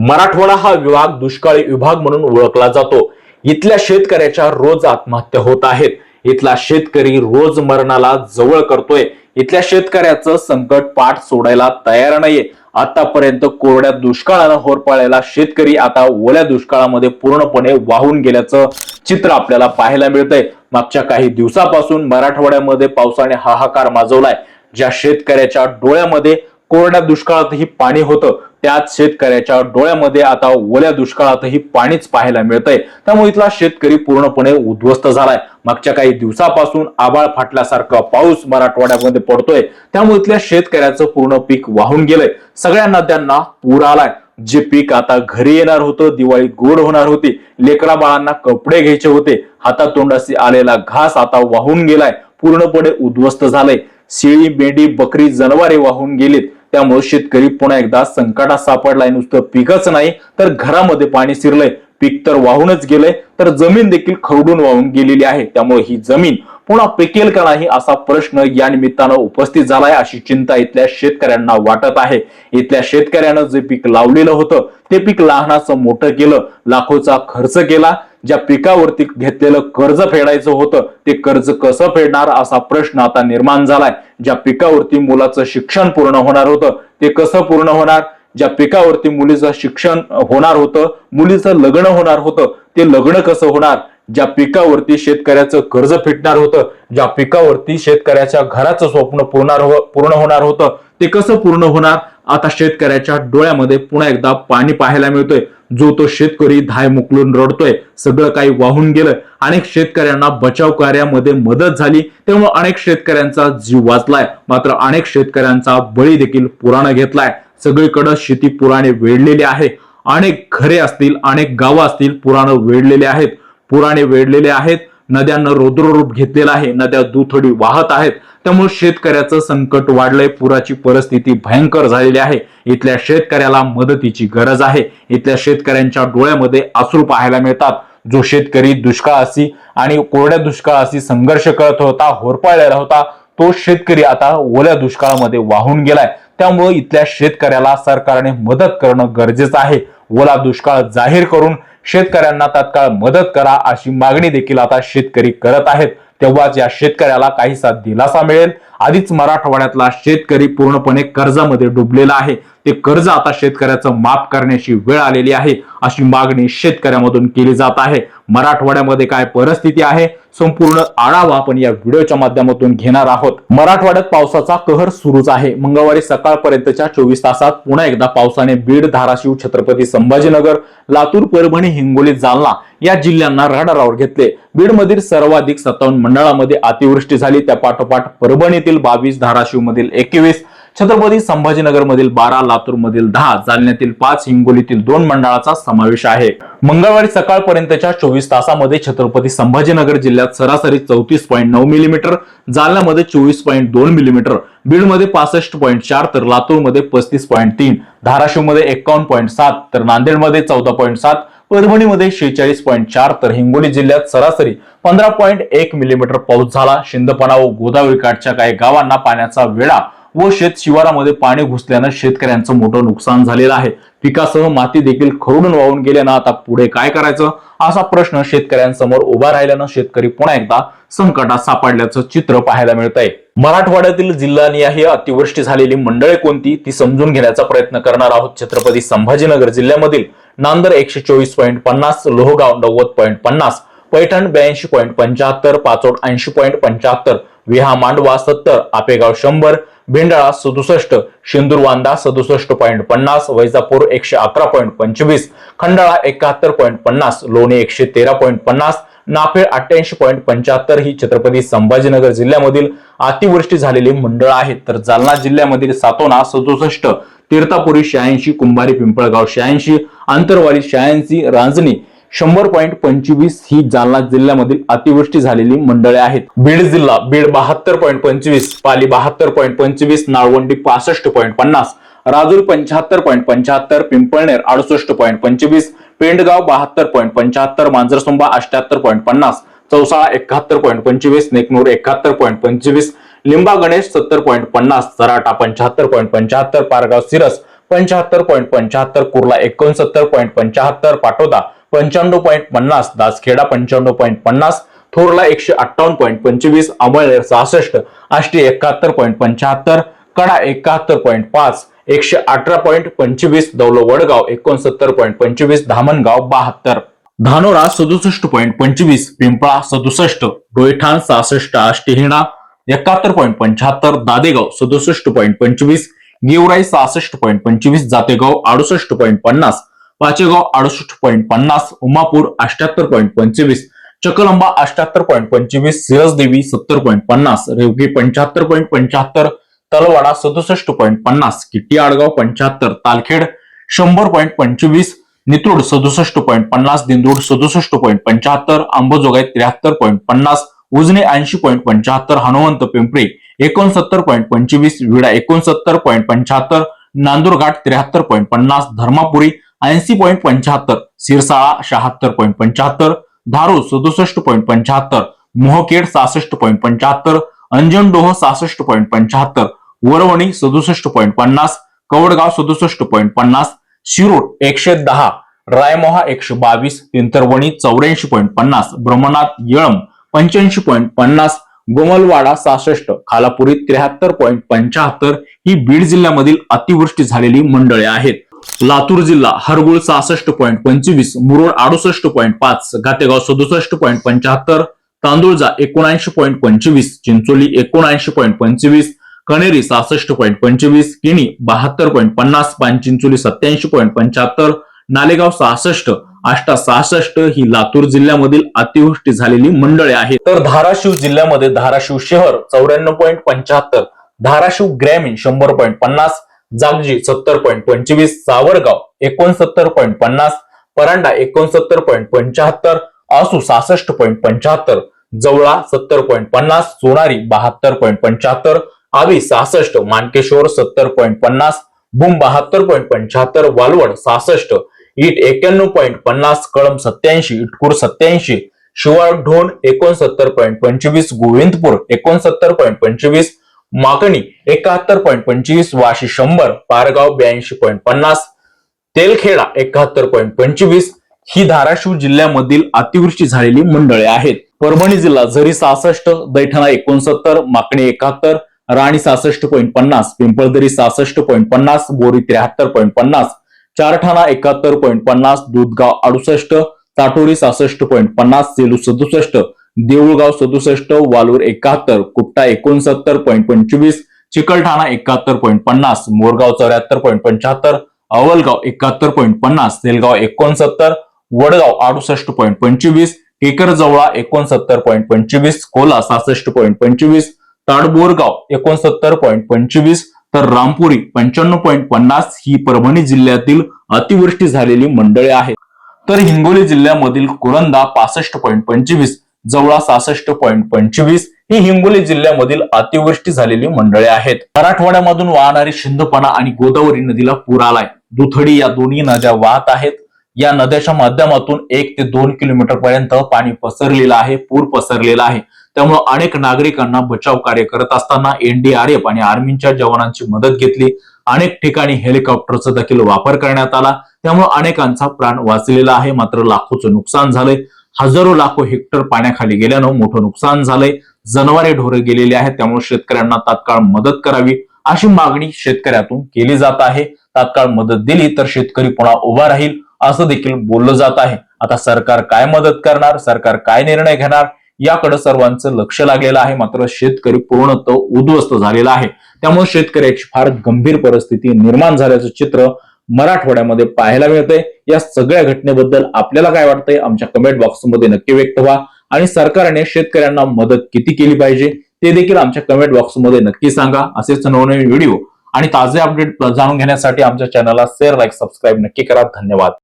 मराठवाडा हा विभाग दुष्काळी विभाग म्हणून ओळखला जातो. इथल्या शेतकऱ्याच्या रोज आत्महत्या होत आहेत. इथला शेतकरी रोज मरणाला जवळ करतोय. इथल्या शेतकऱ्याचं संकट पाठ सोडायला तयार नाहीये. आतापर्यंत कोरड्या दुष्काळानं होरपाळलेला शेतकरी आता ओल्या दुष्काळामध्ये पूर्णपणे वाहून गेल्याचं चित्र आपल्याला पाहायला मिळतंय. मागच्या काही दिवसापासून मराठवाड्यामध्ये पावसाने हाहाकार माजवलाय. ज्या शेतकऱ्याच्या डोळ्यामध्ये कोरड्या दुष्काळातही पाणी होतं त्याच शेतकऱ्याच्या डोळ्यामध्ये आता ओल्या दुष्काळातही पाणीच पाहायला मिळतंय. त्यामुळे इथला शेतकरी पूर्णपणे उद्ध्वस्त झालाय. मागच्या काही दिवसापासून आबाळ फाटल्यासारखा पाऊस मराठवाड्यामध्ये पडतोय. त्यामुळे इथल्या शेतकऱ्याचं पूर्ण पीक वाहून गेलंय. सगळ्या नद्यांना पूर आलाय. जे पीक आता घरी येणार होतं दिवाळी गोड होणार होती. लेकरा बाळांना कपडे घ्यायचे होते. हातातोंडाशी आलेला घास आता वाहून गेलाय. पूर्णपणे उद्ध्वस्त झालंय. शेळी मेंढी बकरी जनावरे वाहून गेलीत. त्यामुळे शेतकरी पुन्हा एकदा संकटात सापडलाय. नुसतं पिकच नाही तर घरामध्ये पाणी शिरलंय. पीक तर वाहूनच गेलंय तर जमीन देखील खरडून वाहून गेलेली आहे. त्यामुळे ही जमीन पुन्हा पिकेल का नाही असा प्रश्न या निमित्तानं उपस्थित झालाय अशी चिंता इथल्या शेतकऱ्यांना वाटत आहे. इथल्या शेतकऱ्यानं जे पीक लावलेलं होतं ते पीक लहानाचं मोठं केलं लाखोचा खर्च केला ज्या पिकावरती घेतलेलं कर्ज फेडायचं होतं ते कर्ज कसं फेडणार असा प्रश्न आता निर्माण झालाय. ज्या पिकावरती मुलाचं शिक्षण पूर्ण होणार होतं ते कसं पूर्ण होणार? ज्या पिकावरती मुलीचं शिक्षण होणार होतं मुलीचं लग्न होणार होतं ते लग्न कसं होणार? ज्या पिकावरती शेतकऱ्याचं कर्ज फिटणार होतं ज्या पिकावरती शेतकऱ्याच्या घराचं स्वप्न पूर्ण हो-, पूर्ण होणार होतं ते कसं पूर्ण होणार? आता शेतकऱ्याच्या डोळ्यामध्ये पुन्हा एकदा पाणी पाहायला मिळतोय. जो तो शेतकरी धाय मुकलून रडतोय सगळं काही वाहून गेलं. अनेक शेतकऱ्यांना बचाव कार्यामध्ये मदत झाली. त्यामुळे अनेक शेतकऱ्यांचा जीव वाचलाय. मात्र अनेक शेतकऱ्यांचा बळी देखील पुराणं घेतलाय. सगळीकडं शेती पुराणे वेढलेली आहे. अनेक घरे असतील अनेक गावं असतील पुराणं वेढलेले आहेत. पुराणे वेढलेले आहेत. नद्यांना रौद्ररूप घेतलेलं आहे. नद्या दुथडी वाहत आहेत. त्यामुळे शेतकऱ्याचं संकट वाढलंय. पुराची परिस्थिती भयंकर झालेली आहे. इथल्या शेतकऱ्याला मदतीची गरज आहे. इथल्या शेतकऱ्यांच्या डोळ्यामध्ये अश्रू पाहायला मिळतात. जो शेतकरी दुष्काळाशी आणि कोरड्या दुष्काळाशी संघर्ष करत होता होरपाळलेला होता तो शेतकरी आता ओल्या दुष्काळामध्ये वाहून गेलाय. त्यामुळे इथल्या शेतकऱ्याला सरकारने मदत करणं गरजेचं आहे. ओला दुष्काळ जाहीर करून शेतकऱ्यांना तात्काळ मदत करा अशी मागणी देखील आता शेतकरी करत आहेत. तेव्हाच या शेतकऱ्याला काहीसा दिलासा मिळेल. आधीच मराठवाड्यातला शेतकरी पूर्णपणे कर्जामध्ये डुबलेला आहे. ते कर्ज आता शेतकऱ्याचं माफ करण्याची वेळ आलेली आहे अशी मागणी शेतकऱ्यामधून केली जात आहे. मराठवाड्यामध्ये काय परिस्थिती आहे संपूर्ण आढावा आपण या व्हिडिओच्या माध्यमातून घेणार आहोत. मराठवाड्यात पावसाचा कहर सुरूच आहे. मंगळवारी सकाळपर्यंतच्या चोवीस तासात पुन्हा एकदा पावसाने बीड धाराशिव छत्रपती संभाजीनगर लातूर परभणी हिंगोली जालना या जिल्ह्यांना रडारावर घेतले. बीडमधील सर्वाधिक सत्तावन्न मंडळामध्ये अतिवृष्टी झाली. त्या पाठोपाठ परभणीतील बावीस धाराशिव मधील एकवीस छत्रपती संभाजीनगर मधील बारा लातूर मधील दहा जालन्यातील पाच हिंगोलीतील दोन मंडळाचा समावेश आहे. मंगळवारी सकाळपर्यंतच्या चोवीस तासामध्ये छत्रपती संभाजीनगर जिल्ह्यात सरासरी चौतीस पॉईंट नऊ मिलीमीटर जालन्यामध्ये चोवीस पॉईंट दोन मिलीमीटर बीडमध्ये पासष्ट पॉईंट चार तर लातूरमध्ये पस्तीस पॉईंट तीन धाराशिवमध्ये एकावन्न पॉईंट सात तर नांदेडमध्ये चौदा पॉईंट सात परभणीमध्ये शेहेचाळीस पॉईंट चार तर हिंगोली जिल्ह्यात सरासरी पंधरा पॉईंट एक मिलीमीटर पाऊस झाला. शिंदपणा व गोदावरी काठच्या काही गावांना पाण्याचा वेळा व शेत शिवारामध्ये पाणी घुसल्यानं शेतकऱ्यांचं मोठं नुकसान झालेलं आहे. पिकासह माती देखील खरडून वाहून गेल्यानं आता पुढे काय करायचं? असा प्रश्न शेतकऱ्यांसमोर उभा राहिल्यानं शेतकरी पुन्हा एकदा संकटात सापडल्याचं चित्र पाहायला मिळत आहे मराठवाड्यातील जिल्हानिहाय अतिवृष्टी झालेली मंडळे कोणती ती समजून घेण्याचा प्रयत्न करणार आहोत. छत्रपती संभाजीनगर जिल्ह्यामधील नांदर एकशे चोवीस पॉईंट पन्नास लोहगाव नव्वद पॉईंट पन्नास पैठण ब्याऐंशी पॉईंट पंच्याहत्तर पाचोड ऐंशी पॉईंट पंच्याहत्तर विहा मांडवा सत्तर आपेगाव शंभर भेंडाळा सदुसष्ट शिंदूरवांदा सदुसष्ट पॉईंट पन्नास वैजापूर एकशे अकरा पॉईंट पंचवीस खंडाळा एकाहत्तर पॉईंट पन्नास लोणी एकशे तेरा पॉईंट पन्नास नाफेड अठ्ठ्याऐंशी पॉईंट पंच्याहत्तर ही छत्रपती संभाजीनगर जिल्ह्यामधील अतिवृष्टी झालेली मंडळ आहेत. तर जालना जिल्ह्यामधील सातोना सदुसष्ट तीर्थापुरी शहाऐंशी कुंभारी पिंपळगाव शहाऐंशी आंतरवाली शहाऐंशी रांजणी शंभर पॉईंट पंचवीस ही जालना जिल्ह्यामधील अतिवृष्टी झालेली मंडळे आहेत. बीड जिल्हा बीड बहात्तर पॉईंट पंचवीस पाली बहात्तर पॉईंट पंचवीस नाळवंडी पासष्ट पॉईंट पन्नास राजूर पंच्याहत्तर पॉईंट पंच्याहत्तर पिंपळनेर अडुसष्ट पॉईंट पंचवीस पेंडगाव बहात्तर पॉईंट पंच्याहत्तर मांजरसुंबा अष्ट्याहत्तर पॉईंट पन्नास चौसाळा एकाहत्तर पॉईंट पंचवीस नेकनूर एकाहत्तर पॉईंट पंचवीस लिंबा गणेश सत्तर पॉईंट पन्नास सराटा पंच्याहत्तर पॉईंट पंच्याहत्तर पारगाव सिरस पंच्याहत्तर पॉईंट पंच्याहत्तर कुर्ला एकोणसत्तर पॉईंट पंच्याहत्तर पाटोदा पंच्याण्णव पॉईंट पन्नास दासखेडा पंच्याण्णव पॉईंट पन्नास थोरला एकशे अठ्ठावन्न पॉईंट पंचवीस अमळनेर सहासष्ट आष्टी एकाहत्तर पॉईंट पंच्याहत्तर कडा एकाहत्तर पॉईंट पाच एकशे अठरा पॉईंट पंचवीस दौल वडगाव एकोणसत्तर पॉईंट पंचवीस धामणगाव बहात्तर. धानोरा सदुसष्ट पॉईंट पंचवीस पिंपळा सदुसष्ट डोयठाण सहासष्ट आष्टीहिणा एकाहत्तर पॉईंट पंच्याहत्तर दादेगाव सदुसष्ट पॉईंट पंचवीस गेवराई सहासष्ट पॉईंट पंचवीस जातेगाव अडुसष्ट पॉईंट पन्नास पाचेगाव अडुसष्ट पॉईंट पन्नास उमापूर अष्ट्याहत्तर पॉईंट पंचवीस चकलंबा अष्ट्याहत्तर पॉईंट पंचवीस सिरसदेवी सत्तर पॉईंट पन्नास रेवगी पंच्याहत्तर पॉईंट पंच्याहत्तर तलवाडा सदुसष्ट पॉईंट पन्नास किट्टी आडगाव पंच्याहत्तर तालखेड शंभर पॉईंट पंचवीस नितूड सदुसष्ट पॉईंट पन्नास दिंदूड सदुसष्ट पॉईंट पंच्याहत्तर अंबजोगाई त्र्याहत्तर पॉईंट पन्नास उजने ऐंशी पॉईंट पंच्याहत्तर हनुमंत पिंपरी एकोणसत्तर पॉईंट पंचवीस विडा एकोणसत्तर पॉईंट पंच्याहत्तर नांदूरघाट त्र्याहत्तर पॉईंट पन्नास धर्मापुरी ऐंशी पॉईंट पंच्याहत्तर सिरसाळा शहात्तर पॉईंट पंच्याहत्तर धारू सदुसष्ट पॉईंट पंच्याहत्तर मोहखेड सहासष्ट पॉईंट पंच्याहत्तर अंजनडोह सहासष्ट पॉईंट पंच्याहत्तर वरवणी सदुसष्ट पॉईंट पन्नास कवडगाव सदुसष्ट पॉईंट पन्नास शिरूर एकशे दहा रायमोहा एकशे बावीस तिंतरवणी चौऱ्याऐंशी पॉईंट पन्नास ब्रह्मनाथ येळम पंच्याऐंशी पॉईंट पन्नास गोमलवाडा सहासष्ट खालापुरी त्र्याहत्तर पॉईंट पंच्याहत्तर ही बीड जिल्ह्यामधील अतिवृष्टी झालेली मंडळे आहेत. लातूर जिल्हा हरगुळ सहासष्ट पॉईंट पंचवीस मुरुड अडुसष्ट पॉईंट पाच गातेगाव सदुसष्ट पॉईंट पंच्याहत्तर तांदूळजा एकोणऐंशी पॉईंट पंचवीस चिंचोली एकोणऐंशी पॉईंट पंचवीस कणेरी सहासष्ट पॉईंट पंचवीस किणी बहात्तर पॉईंट पन्नास पानचिंचोली सत्याऐंशी पॉईंट पंच्याहत्तर नालेगाव सहासष्ट आष्टा सहासष्ट ही लातूर जिल्ह्यामधील अतिवृष्टी झालेली मंडळे आहेत. तर धाराशिव जिल्ह्यामध्ये धाराशिव शहर चौऱ्याण्णव पॉईंट पंच्याहत्तर धाराशिव ग्रामीण शंभर पॉईंट पन्नास जागजी सत्तर पॉईंट पंचवीस सावरगाव एकोणसत्तर पॉईंट पन्नास परांडा एकोणसत्तर पॉईंट पंच्याहत्तर आसू सहासष्ट पॉईंट पंच्याहत्तर जवळा सत्तर पॉईंट पन्नास सोनारी बहात्तर पॉईंट पंच्याहत्तर आवी सहासष्ट मानकेश्वर सत्तर पॉईंट पन्नास बुम बहात्तर पॉईंट पंच्याहत्तर वालवड सहासष्ट इट एक्क्याण्णव पॉईंट पन्नास कळम सत्याऐंशी इटकूर सत्याऐंशी शिवाळ ढोण एकोणसत्तर पॉईंट पंचवीस गोविंदपूर एकोणसत्तर पॉईंट पंचवीस माकणी एकाहत्तर पॉईंट पंचवीस वाशी शंभर पारगाव ब्याऐंशी पॉईंट पन्नास तेलखेडा एकाहत्तर पॉईंट पंचवीस ही धाराशिव जिल्ह्यामधील अतिवृष्टी झालेली मंडळे आहेत. परभणी जिल्हा झरी सहासष्ट दैठणा एकोणसत्तर माकणी एकाहत्तर राणी सहासष्ट पॉईंट पन्नास पिंपळदरी सहासष्ट पॉईंट पन्नास बोरी त्र्याहत्तर पॉईंट पन्नास चारठाणा एकाहत्तर पॉईंट पन्नास दूधगाव अडुसष्ट ताटोरी सहासष्ट पॉईंट पन्नास सेलू सदुसष्ट देऊळगाव सदुसष्ट वालूर एकाहत्तर कुपटा एकोणसत्तर पॉईंट पंचवीस चिकलठाणा एकाहत्तर पॉईंट पन्नास मोरगाव चौऱ्याहत्तर पॉईंट पंच्याहत्तर अवलगाव एकाहत्तर पॉईंट पन्नास सेलगाव एकोणसत्तर वडगाव अडुसष्ट पॉईंट पंचवीस केकरजवळा एकोणसत्तर पॉईंट पंचवीस कोला सहासष्ट पॉईंट पंचवीस ताडबोरगाव एकोणसत्तर पॉईंट पंचवीस तर रामपुरी पंच्याण्णव पॉईंट पन्नास ही परभणी जिल्ह्यातील अतिवृष्टी झालेली मंडळे आहेत तर हिंगोली जिल्ह्यामधील कुरंदा पासष्ट पॉईंट पंचवीस जवळा सहासष्ट पॉईंट पंचवीस ही हिंगोली जिल्ह्यामधील अतिवृष्टी झालेली मंडळे आहेत. मराठवाड्यामधून वाहणारी शिंदपणा आणि गोदावरी नदीला पूर आलाय. दुथडी या दोन्ही नद्या वाहत आहेत. या नद्याच्या माध्यमातून एक ते दोन किलोमीटर पर्यंत पाणी पसरलेलं आहे पूर पसरलेला आहे. त्यामुळे अनेक नागरिकांना बचाव कार्य करत असताना एनडीआरएफ आणि आर्मीच्या जवानांची मदत घेतली. अनेक ठिकाणी हेलिकॉप्टरचा देखील वापर करण्यात आला. त्यामुळे अनेकांचा प्राण वाचलेला आहे. मात्र लाखोचं नुकसान झालंय. हजारो लाखो हेक्टर पाण्याखाली गेल्यानं मोठं नुकसान झालंय. जनावरे ढोरे गेलेली आहेत. त्यामुळे शेतकऱ्यांना तात्काळ मदत करावी अशी मागणी शेतकऱ्यातून केली जात आहे. तात्काळ मदत दिली तर शेतकरी पुन्हा उभा राहील असं देखील बोललं जात आहे. आता सरकार काय मदत करणार? सरकार काय निर्णय घेणार? याकडे सर्वांचं लक्ष लागलेलं आहे. मात्र शेतकरी पूर्णतः उद्ध्वस्त झालेला आहे. त्यामुळे शेतकऱ्याची फार गंभीर परिस्थिती निर्माण झाल्याचं चित्र मराठवाड्यामध्ये पाहायला मिळतंय. या सगळ्या घटनेबद्दल आपल्याला काय वाटतंय? आमच्या कमेंट बॉक्समध्ये नक्की व्यक्त व्हा. आणि सरकारने शेतकऱ्यांना मदत किती केली पाहिजे? ते देखील आमच्या कमेंट बॉक्समध्ये नक्की सांगा. असेच नवनवीन व्हिडिओ आणि ताजे अपडेट जाणून घेण्यासाठी आमच्या चॅनलला शेअर लाईक सबस्क्राईब नक्की करा. धन्यवाद.